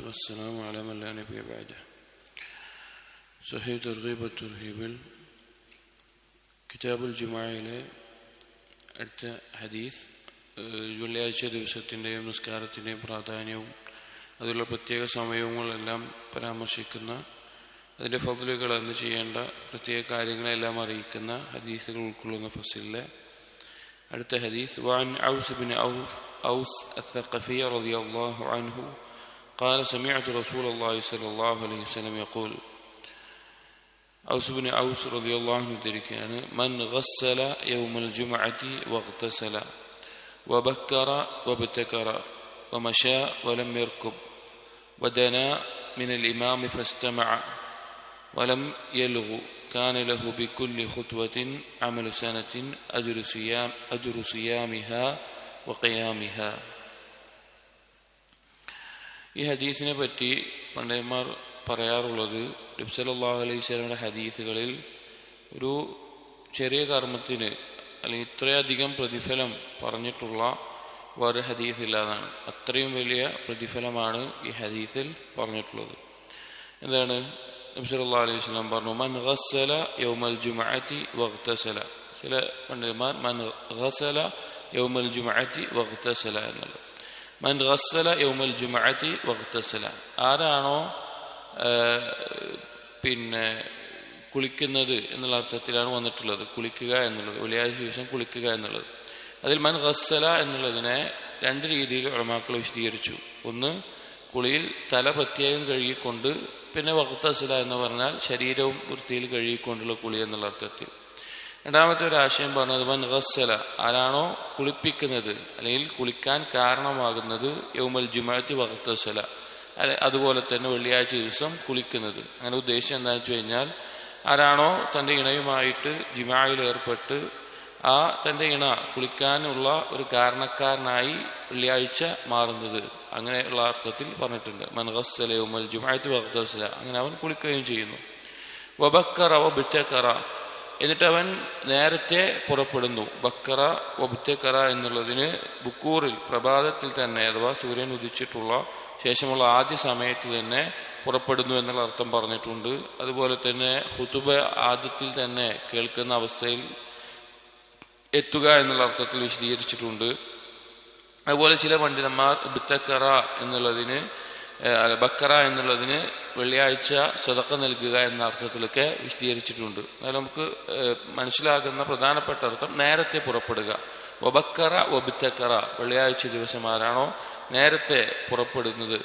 والسلام على من لا نبي بعده صحيح ترغيب الترهيب കിതാബുൽ ജുമായയിലെ അടുത്ത ഹദീസ് വെള്ളിയാഴ്ച ദിവസത്തിൻ്റെയും നിസ്കാരത്തിൻ്റെയും പ്രാധാന്യവും അതിലുള്ള പ്രത്യേക സമയവുമെല്ലാം പരാമർശിക്കുന്ന അതിൻ്റെ ഫതിലുകൾ അന്ന് ചെയ്യേണ്ട പ്രത്യേക കാര്യങ്ങളെല്ലാം അറിയിക്കുന്ന ഹദീസുകൾ ഉൾക്കൊള്ളുന്ന ഫസിലെ അടുത്ത ഹദീസ് വാൻ ഔസ് ബിൻ ഔസ് الثقفي رضي الله عنه قال سمعت رسول الله صلى الله عليه وسلم يقول أوس بن أوس رضي الله عنه ذلك يعني من غسل يوم الجمعة واغتسل وبكر وابتكر ومشى ولم يركب ودنا من الإمام فاستمع ولم يلغ كان له بكل خطوة عمل سنة أجر, صيام أجر صيامها وقيامها. ഈ ഹദീസിനെ പറ്റി പണ്ഡിതന്മാർ പറയാറുള്ളത് നബ്സല്ലാഹു അലൈഹി സ്വലമിന്റെ ഹദീസുകളിൽ ഒരു ചെറിയ കർമ്മത്തിന് അല്ലെങ്കിൽ ഇത്രയധികം പ്രതിഫലം പറഞ്ഞിട്ടുള്ള വേറെ ഹദീസ് ഇല്ലാതാണ് അത്രയും വലിയ പ്രതിഫലമാണ് ഈ ഹദീസിൽ പറഞ്ഞിട്ടുള്ളത്. എന്താണ്? നബ്സലാ അലൈഹി സ്വലം പറഞ്ഞു മൻ ഗസ്സല യൗമൽ ജുമാഅത്തി വഖ്തസല ചില പണ്ഡിതന്മാർ മൻ ഗസല യൗമൽ ജുമാഅത്തി വഖ്തസല എന്നുള്ളത്. മൻ ആരാണോ പിന്നെ കുളിക്കുന്നത് എന്നുള്ള അർത്ഥത്തിലാണ് വന്നിട്ടുള്ളത്. കുളിക്കുക എന്നുള്ളത്. വെള്ളിയാഴ്ച ദിവസം കുളിക്കുക എന്നുള്ളത്. അതിൽ മൻ ഗസ്സല എന്നുള്ളതിനെ രണ്ട് രീതിയിൽ ഉളമാക്കൾ വിശദീകരിച്ചു. ഒന്ന് കുളിയിൽ തല പ്രത്യേകം കഴുകിക്കൊണ്ട് പിന്നെ വഖത്തസല എന്ന് പറഞ്ഞാൽ ശരീരവും വൃത്തിയിൽ കഴുകിക്കൊണ്ടുള്ള കുളി എന്നുള്ള അർത്ഥത്തിൽ. രണ്ടാമത്തെ ഒരു ആശയം പറഞ്ഞത് വൻ റസ്സല ആരാണോ കുളിപ്പിക്കുന്നത് അല്ലെങ്കിൽ കുളിക്കാൻ കാരണമാകുന്നത് യൗമൽ ജുമാത്തി വഹത്തസല അല്ലെ അതുപോലെ തന്നെ വെള്ളിയാഴ്ച ദിവസം കുളിക്കുന്നത്. അങ്ങനെ ഉദ്ദേശം എന്താണെന്ന് വെച്ച് കഴിഞ്ഞാൽ ആരാണോ തന്റെ ഇണയുമായിട്ട് ജിമായിൽ ഏർപ്പെട്ട് ആ തന്റെ ഇണ കുളിക്കാനുള്ള ഒരു കാരണക്കാരനായി വെള്ളിയാഴ്ച മാറുന്നത്. അങ്ങനെയുള്ള അർത്ഥത്തിൽ പറഞ്ഞിട്ടുണ്ട്. മൻഹസ്സല ഉമൽ ജുമായത്ത് വഹത്തസല അങ്ങനെ അവൻ കുളിക്കുകയും ചെയ്യുന്നു. വബക്കറ വബിറ്റക്കറ എന്നിട്ട് അവൻ നേരത്തെ പുറപ്പെടുന്നു. ബക്കറ ഒബ്തക്കറ എന്നുള്ളതിന് ബുക്കൂറിൽ പ്രഭാതത്തിൽ തന്നെ അഥവാ സൂര്യൻ ഉദിച്ചിട്ടുള്ള ശേഷമുള്ള ആദ്യ സമയത്ത് തന്നെ പുറപ്പെടുന്നു എന്നുള്ള അർത്ഥം പറഞ്ഞിട്ടുണ്ട്. അതുപോലെ തന്നെ ഹുതുബ ആദ്യത്തിൽ തന്നെ കേൾക്കുന്ന അവസ്ഥയിൽ എത്തുക എന്നുള്ള അർത്ഥത്തിൽ വിശദീകരിച്ചിട്ടുണ്ട്. അതുപോലെ ചില പണ്ഡിതന്മാർ ബിത്തക്കറ എന്നുള്ളതിന് ബക്കറ എന്നുള്ളതിന് വെള്ളിയാഴ്ച സ്വതക്ക നൽകുക എന്ന അർത്ഥത്തിലൊക്കെ വിശദീകരിച്ചിട്ടുണ്ട്. എന്നാൽ നമുക്ക് മനസ്സിലാകുന്ന പ്രധാനപ്പെട്ട അർത്ഥം നേരത്തെ പുറപ്പെടുക. വബക്കറ വബിത്തക്കറ. വെള്ളിയാഴ്ച ദിവസം ആരാണോ നേരത്തെ പുറപ്പെടുന്നത്.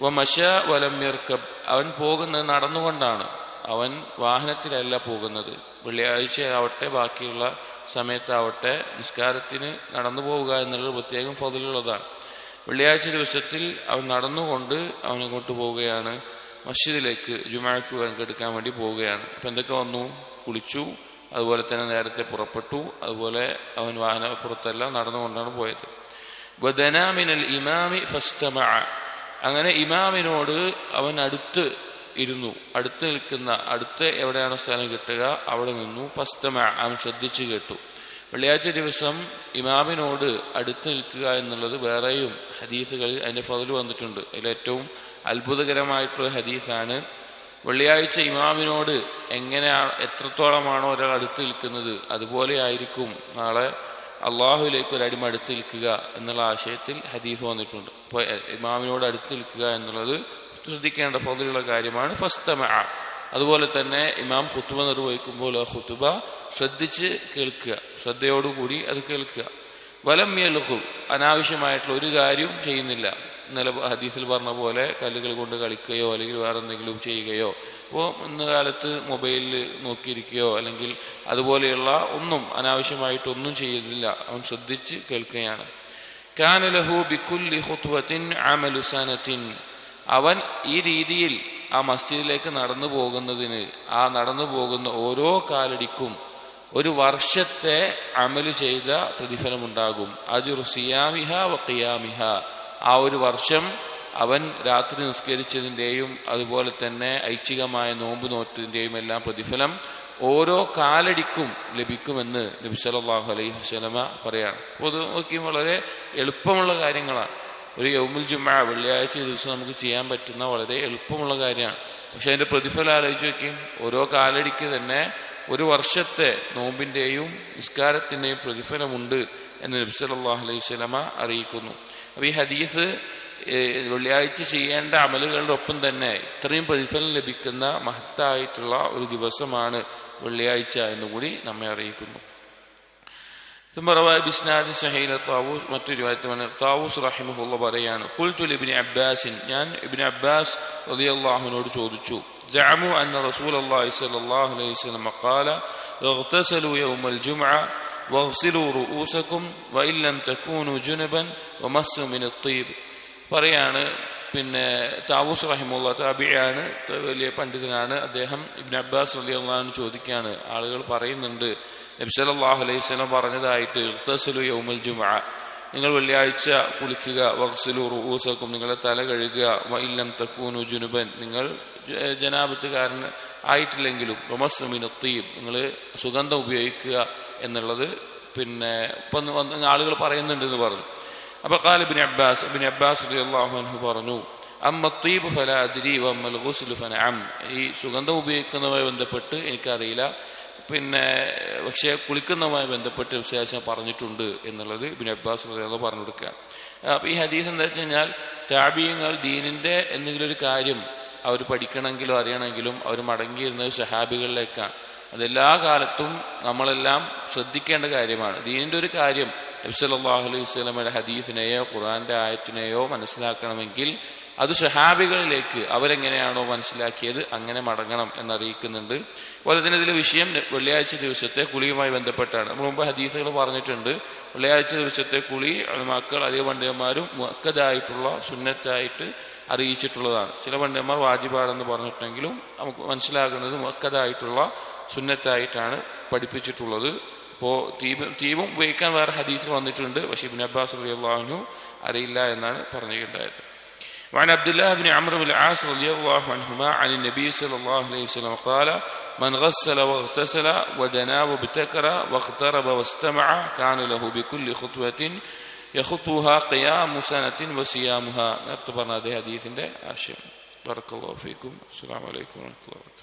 വമശ വലമ്യർക്കബ് അവൻ പോകുന്നത് നടന്നുകൊണ്ടാണ്. അവൻ വാഹനത്തിലല്ല പോകുന്നത്. വെള്ളിയാഴ്ച ആവട്ടെ ബാക്കിയുള്ള സമയത്താവട്ടെ നിസ്കാരത്തിന് നടന്നു പോവുക എന്നുള്ളത് പ്രത്യേകം ഫതിലുള്ളതാണ്. വെള്ളിയാഴ്ച ദിവസത്തിൽ അവൻ നടന്നുകൊണ്ട് അവൻ ഇങ്ങോട്ട് പോവുകയാണ്. മസ്ജിദിലേക്ക് ജുമാക്ക് പങ്കെടുക്കാൻ വേണ്ടി പോവുകയാണ്. അപ്പം എന്തൊക്കെ വന്നു? കുളിച്ചു. അതുപോലെ തന്നെ നേരത്തെ പുറപ്പെട്ടു. അതുപോലെ അവൻ വാഹന പുറത്തെല്ലാം നടന്നുകൊണ്ടാണ് പോയത്. ബദനാമിനൽ ഇമാമി ഫസ്തമ. അങ്ങനെ ഇമാമിനോട് അവൻ അടുത്ത് ഇരുന്നു. അടുത്ത് നിൽക്കുന്ന അടുത്ത് എവിടെയാണോ സ്ഥലം കിട്ടുക അവിടെ നിന്നു. ഫസ്തമ. അവൻ ശ്രദ്ധിച്ചു കേട്ടു. വെള്ളിയാഴ്ച ദിവസം ഇമാമിനോട് അടുത്ത് നിൽക്കുക എന്നുള്ളത് വേറെയും ഹദീസുകളിൽ അതിന്റെ ഫതിൽ വന്നിട്ടുണ്ട്. അതിലേറ്റവും അത്ഭുതകരമായിട്ടുള്ള ഹദീസാണ്. വെള്ളിയാഴ്ച ഇമാമിനോട് എങ്ങനെ എത്രത്തോളമാണോ ഒരാൾ അടുത്ത് നിൽക്കുന്നത് അതുപോലെ ആയിരിക്കും നാളെ ഒരു അടിമ അടുത്ത് നിൽക്കുക എന്നുള്ള ആശയത്തിൽ ഹദീസ് വന്നിട്ടുണ്ട്. അപ്പോൾ ഇമാമിനോട് അടുത്ത് നിൽക്കുക എന്നുള്ളത് ശ്രദ്ധിക്കേണ്ട ഫോതിലുള്ള കാര്യമാണ്. ഫസ്തമ അതുപോലെ തന്നെ ഇമാം ഖുത്തുബ നിർവഹിക്കുമ്പോൾ ആ ഖുത്തുബ ശ്രദ്ധിച്ച് കേൾക്കുക. ശ്രദ്ധയോടുകൂടി അത് കേൾക്കുക. വലം മിയലുഹു അനാവശ്യമായിട്ടുള്ള ഒരു കാര്യവും ചെയ്യുന്നില്ല. ഇന്നലെ ഹദീസിൽ പറഞ്ഞ പോലെ കല്ലുകൾ കൊണ്ട് കളിക്കുകയോ അല്ലെങ്കിൽ വേറെ എന്തെങ്കിലും ചെയ്യുകയോ. അപ്പോൾ ഇന്ന് കാലത്ത് മൊബൈലിൽ നോക്കിയിരിക്കുകയോ അല്ലെങ്കിൽ അതുപോലെയുള്ള ഒന്നും അനാവശ്യമായിട്ടൊന്നും ചെയ്യുന്നില്ല അവൻ ശ്രദ്ധിച്ച് കേൾക്കുകയാണ്. കാനലഹു ബിക്കുല്ലി ഹുത്വത്തിൻ ആമലുസാനത്തിൻ അവൻ ഈ രീതിയിൽ ആ മസ്ജിദിലേക്ക് നടന്നു പോകുന്നതിന് ആ നടന്നു പോകുന്ന ഓരോ കാലടിക്കും ഒരു വർഷത്തെ അമൽ ചെയ്ത പ്രതിഫലമുണ്ടാകും. അജുർ സിയാമിഹ വക്കിയാമിഹ ആ ഒരു വർഷം അവൻ രാത്രി നിസ്കരിച്ചതിന്റെയും അതുപോലെ തന്നെ ഐച്ഛികമായ നോമ്പ് നോറ്റതിന്റെയും എല്ലാം പ്രതിഫലം ഓരോ കാലടിക്കും ലഭിക്കുമെന്ന് നബി സല്ലല്ലാഹു അലൈഹി വസ്ലമ പറയാണ്. അപ്പോൾ ഇത് നോക്കി വളരെ എളുപ്പമുള്ള കാര്യങ്ങളാണ്. ഒരു യൗമുൽ ജുമ വെള്ളിയാഴ്ച ദിവസം നമുക്ക് ചെയ്യാൻ പറ്റുന്ന വളരെ എളുപ്പമുള്ള കാര്യമാണ്. പക്ഷെ അതിന്റെ പ്രതിഫലം ആലോചിച്ച് നോക്കിയും ഓരോ കാലടിക്ക് തന്നെ ഒരു വർഷത്തെ നോമ്പിന്റെയും നിസ്കാരത്തിന്റെയും പ്രതിഫലമുണ്ട്. എന്ന് നബി സല്ലല്ലാഹു അലൈഹി സ്വലമ അറിയിക്കുന്നു അപ്പൊ ഈ ഹദീസ് ഏഹ്, വെള്ളിയാഴ്ച ചെയ്യേണ്ട അമലുകളുടെ ഒപ്പം തന്നെ ഇത്രയും പ്രതിഫലം ലഭിക്കുന്ന മഹത്തായിട്ടുള്ള ഒരു ദിവസമാണ് വെള്ളിയാഴ്ച എന്നുകൂടി നമ്മെ അറിയിക്കുന്നു ثم روى بإسناد صحيح طاووس മറ്റൊരു രൂപത്തിൽ താവൂസ് റഹിമഹുള്ള പറയാണ് قلت لابن عباس ഞാൻ ഇബ്നു അബ്ബാസ് റളിയല്ലാഹു അൻഹുവിനോട് ചോദിച്ചു زعموا أن رسول الله صلى الله عليه وسلم قال اغتسلوا يوم الجمعة വഹ്സിലു റുഊസക്കും വൈല്ലം തകൂനു ജുനബൻ വമസ്സു മിന തീബ് പറയാണ് പിന്നെ താവൂസ് റഹിമുള്ള താബിയാണ് വലിയ പണ്ഡിതനാണ്. അദ്ദേഹം ഇബ്ന അബ്ബാസ് അലി അള്ളഹാൻ ചോദിക്കുകയാണ് ആളുകൾ പറയുന്നുണ്ട് നബ്സലാഹു അലൈഹി വസല്ലം പറഞ്ഞതായിട്ട് ഇർത്തസലു യൗമുൽ ജുമാ നിങ്ങൾ വെള്ളിയാഴ്ച കുളിക്കുക വഖ്സലു റൂസക്കും നിങ്ങളെ തല കഴുകുക വൈല്ലം തക്കൂനു ജുനുബൻ. നിങ്ങൾ ജനാപത്തുകാരൻ ആയിട്ടില്ലെങ്കിലും റൊമസ്മിൻ നിങ്ങൾ സുഗന്ധം ഉപയോഗിക്കുക എന്നുള്ളത് പിന്നെ ഇപ്പം വന്ന് ആളുകൾ പറയുന്നുണ്ടെന്ന് പറഞ്ഞു. അപ്പൊ കാലിബിൻ അബ്ബാസ് ബിൻ അബ്ബാസ് അള്ളാഹു പറഞ്ഞു അമ്മത്തീബ് ഫല അതിരി ഫന അം ഈ സുഗന്ധം ഉപയോഗിക്കുന്നതുമായി ബന്ധപ്പെട്ട് എനിക്കറിയില്ല. പിന്നെ പക്ഷേ കുളിക്കുന്നതുമായി ബന്ധപ്പെട്ട് വിശേഷം പറഞ്ഞിട്ടുണ്ട് എന്നുള്ളത് ഇബിൻ അബ്ബാസ് പറഞ്ഞു കൊടുക്കുക അപ്പോൾ ഈ ഹദീസ് എന്താ വെച്ച് കഴിഞ്ഞാൽ താബീങ്ങൾ ദീനിന്റെ എന്തെങ്കിലും ഒരു കാര്യം അവർ പഠിക്കണമെങ്കിലും അറിയണമെങ്കിലും അവർ മടങ്ങിയിരുന്നത് സഹാബികളിലേക്കാണ്. അതെല്ലാ കാലത്തും നമ്മളെല്ലാം ശ്രദ്ധിക്കേണ്ട കാര്യമാണ്. ദീനിന്റെ ഒരു കാര്യം നബ്സല്ലാഹു അലൈഹി സ്വലമയുടെ ഹദീഫിനെയോ ഖുറാന്റെ ആയത്തിനെയോ മനസ്സിലാക്കണമെങ്കിൽ അത് സഹാബികളിലേക്ക് അവരെങ്ങനെയാണോ മനസ്സിലാക്കിയത് അങ്ങനെ മടങ്ങണം എന്നറിയിക്കുന്നുണ്ട്. അതുപോലെ തന്നെ ഇതിലെ വിഷയം വെള്ളിയാഴ്ച ദിവസത്തെ കുളിയുമായി ബന്ധപ്പെട്ടാണ്. നമ്മൾ മുമ്പ് ഹദീസുകൾ പറഞ്ഞിട്ടുണ്ട്. വെള്ളിയാഴ്ച ദിവസത്തെ കുളി മക്കൾ അതേ പണ്ഡിതന്മാരും മുക്കതായിട്ടുള്ള സുന്നത്തായിട്ട് അറിയിച്ചിട്ടുള്ളതാണ്. ചില പണ്ഡിതന്മാർ വാജിബാണെന്ന് പറഞ്ഞിട്ടുണ്ടെങ്കിലും നമുക്ക് മനസ്സിലാകുന്നത് മുക്കതായിട്ടുള്ള സുന്നത്തായിട്ടാണ് പഠിപ്പിച്ചിട്ടുള്ളത് അപ്പോ തീപ് തീപം ഉപയോഗിക്കാൻ വേറെ ഹദീസിൽ വന്നിട്ടുണ്ട് പക്ഷെ ഇബിൻ അബ്ബാസ് റളിയല്ലാഹു അറിയില്ല എന്നാണ് പറഞ്ഞിട്ടുണ്ടായത് وعن عبد الله بن عمرو بن العاص رضي الله عنهما عن النبي صلى الله عليه وسلم قال من غسل واغتسل ودنا وابتكر واقترب واستمع كان له بكل خطوة يخطوها قيام سنة وصيامها نرتبنا هذه حديث آشم بارك الله فيكم السلام عليكم ورحمة الله وبركاته